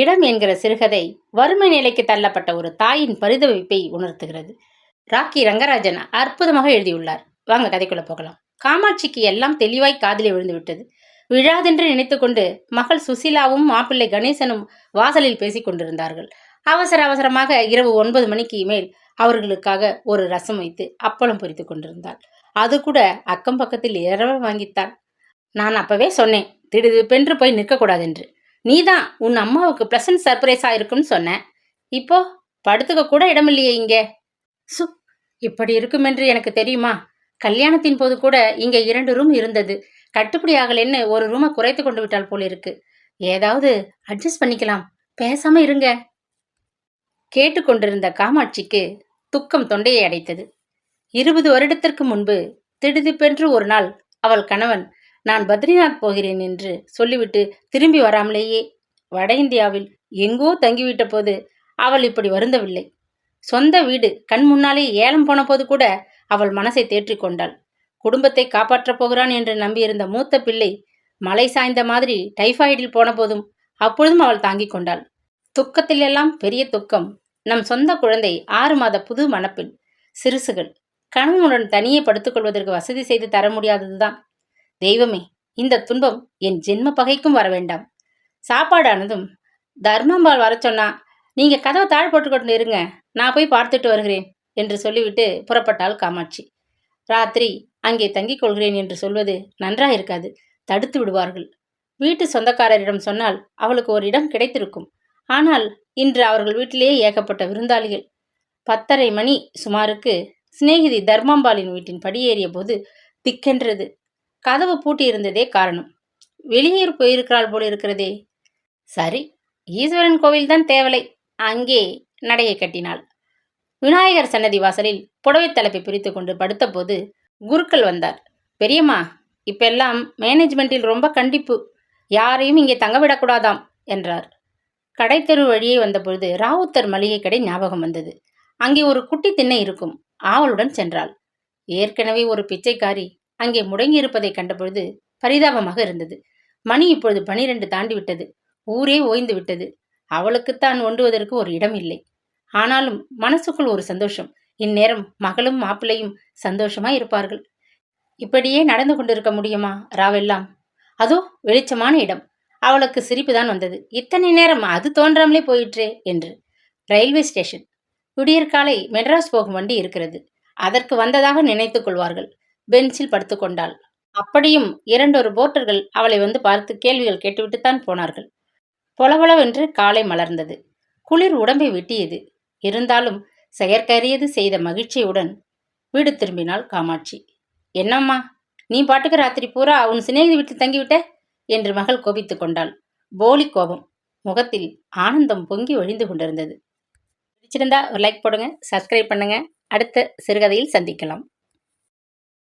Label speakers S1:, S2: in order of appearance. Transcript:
S1: இடம் என்கிற சிறுகதை வறுமை நிலைக்கு தள்ளப்பட்ட ஒரு தாயின் பரிதவிப்பை உணர்த்துகிறது. ராக்கி ரங்கராஜன் அற்புதமாக எழுதியுள்ளார். வாங்க கதைக்குள்ள போகலாம். காமாட்சிக்கு எல்லாம் தெளிவாய் காதிலே விழுந்து விட்டது. விழாதென்று நினைத்துக்கொண்டு மகள் சுசிலாவும் மாப்பிள்ளை கணேசனும் வாசலில் பேசிக் கொண்டிருந்தார்கள். அவசர அவசரமாக இரவு ஒன்பது மணிக்கு மேல் அவர்களுக்காக ஒரு ரசம் வைத்து அப்பளம் பொறித்து கொண்டிருந்தாள். அது கூட அக்கம் பக்கத்தில் இரவ வாங்கித்தான். நான் அப்பவே சொன்னேன் திடுதிப்பென்று போய் நிற்கக்கூடாது என்று நீதான் உன் அம்மாவுக்கு ப்ளசன்ட் சர்ப்ரைஸ் இருக்கும்னு சொன்ன. இப்போ படுத்துக்க கூட இடமில்லையே இங்கே. சு இப்படி இருக்கும் என்று எனக்கு தெரியுமா? கல்யாணத்தின் போது கூட இங்கே இரண்டு ரூம் இருந்தது. கட்டுப்படி ஆகலைன்னு ஒரு ரூமை குறைத்து கொண்டு விட்டால் போல இருக்கு. ஏதாவது அட்ஜஸ்ட் பண்ணிக்கலாம். பேசாம இருங்க. கேட்டுக்கொண்டிருந்த காமாட்சிக்கு துக்கம் தொண்டையை அடைத்தது. இருபது வருடத்திற்கு முன்பு திடுதிப்பென்று ஒரு நாள் அவள் கணவன் நான் பத்ரிநாத் போகிறேன் என்று சொல்லிவிட்டு திரும்பி வராமலேயே வட இந்தியாவில் எங்கோ தங்கிவிட்ட போது அவள் இப்படி வருந்தவில்லை. சொந்த வீடு கண் முன்னாலே ஏலம் போன போது கூட அவள் மனசை தேற்றிக் கொண்டாள். குடும்பத்தை காப்பாற்றப் போகிறான் என்று நம்பியிருந்த மூத்த பிள்ளை மலை சாய்ந்த மாதிரி டைஃபாய்டில் போன போதும் அப்பொழுதும் அவள் தாங்கிக் கொண்டாள். துக்கத்திலெல்லாம் பெரிய துக்கம். நம் சொந்த குழந்தை ஆறு மாத புது மணப்பெண் சிறுசுகள். கணவனுடன் தனியே படுத்துக்கொள்வதற்கு வசதி செய்து தர முடியாததுதான். தெய்வமே இந்த துன்பம் என் ஜென்ம பகைக்கும் வர வேண்டாம். சாப்பாடானதும் தர்மம்பால் வர சொன்னா நீங்க கதவை தாழ் போட்டுக்கொண்டு இருங்க நான் போய் பார்த்துட்டு வருகிறேன் என்று சொல்லிவிட்டு புறப்பட்டாள் காமாட்சி. ராத்திரி அங்கே தங்கிக் கொள்கிறேன் என்று சொல்வது நன்றாக இருக்காது தடுத்து விடுவார்கள். வீட்டு சொந்தக்காரரிடம் சொன்னால் அவளுக்கு ஒரு இடம் கிடைத்திருக்கும். ஆனால் இன்று அவர்கள் வீட்டிலேயே ஏகப்பட்ட விருந்தாளிகள். பத்தரை மணி சுமாருக்கு சிநேகிதி தர்மாம்பாலின் வீட்டின் படியேறிய போது திக்கென்றது. கதவு பூட்டி இருந்ததே காரணம். வெளியூர் போயிருக்கிறாள் போல இருக்கிறதே. சரி ஈஸ்வரன் கோவில்தான் தேவலை. அங்கே நடையை கட்டினாள். விநாயகர் சன்னதி வாசலில் புடவை தலைப்பை பிரித்து கொண்டு படுத்தபோது குருக்கள் வந்தார். பெரியம்மா இப்பெல்லாம் மேனேஜ்மெண்ட்டில் ரொம்ப கண்டிப்பு. யாரையும் இங்கே தங்க விடக்கூடாதாம் என்றார். கடைத்தெரு வழியே வந்தபொழுது ராவுத்தர் மளிகை கடை ஞாபகம் வந்தது. அங்கே ஒரு குட்டி திண்ணை இருக்கும். ஆவலுடன் சென்றாள். ஏற்கனவே ஒரு பிச்சைக்காரி அங்கே முடங்கியிருப்பதை கண்டபொழுது பரிதாபமாக இருந்தது. மணி இப்பொழுது பனிரெண்டு தாண்டி விட்டது ஊரே ஓய்ந்து விட்டது அவளுக்குத்தான் ஒன்றுவதற்கு ஒரு இடம் இல்லை. ஆனாலும் மனசுக்குள் ஒரு சந்தோஷம். இந்நேரம் மகளும் மாப்பிள்ளையும் சந்தோஷமா இருப்பார்கள். இப்படியே நடந்து கொண்டிருக்க முடியுமா ராவெல்லாம்? அதோ வெளிச்சமான இடம். அவளுக்கு சிரிப்பு தான் வந்தது. இத்தனை நேரம் அது தோன்றாமலே போயிற்றே என்று. Railway station. விடியற்காலை மெட்ராஸ் போகும் வண்டி இருக்கிறது. அதற்கு வந்ததாக நினைத்துக் கொள்வார்கள். பெஞ்சில் படுத்துக்கொண்டாள் அப்படியும் இரண்டொரு போர்ட்டர்கள் அவளை வந்து பார்த்து கேள்விகள் கேட்டுவிட்டுத்தான் போனார்கள். பொலபொலவென்று காலை மலர்ந்தது. குளிர் உடம்பை வெட்டியது. இருந்தாலும் செயற்கரியது செய்த மகிழ்ச்சியுடன் வீடு திரும்பினாள் காமாட்சி. என்னம்மா நீ பாட்டுக்கு ராத்திரி பூரா உன் சிநேகிதி விட்டு தங்கிவிட்ட? என்று மகள் கோபித்துக் கொண்டாள். போலி கோபம். முகத்தில் ஆனந்தம் பொங்கி ஒழிந்து கொண்டிருந்தது. பிடிச்சிருந்தா ஒரு லைக் போடுங்க சப்ஸ்கிரைப் பண்ணுங்க. அடுத்த சிறுகதையில் சந்திக்கலாம்.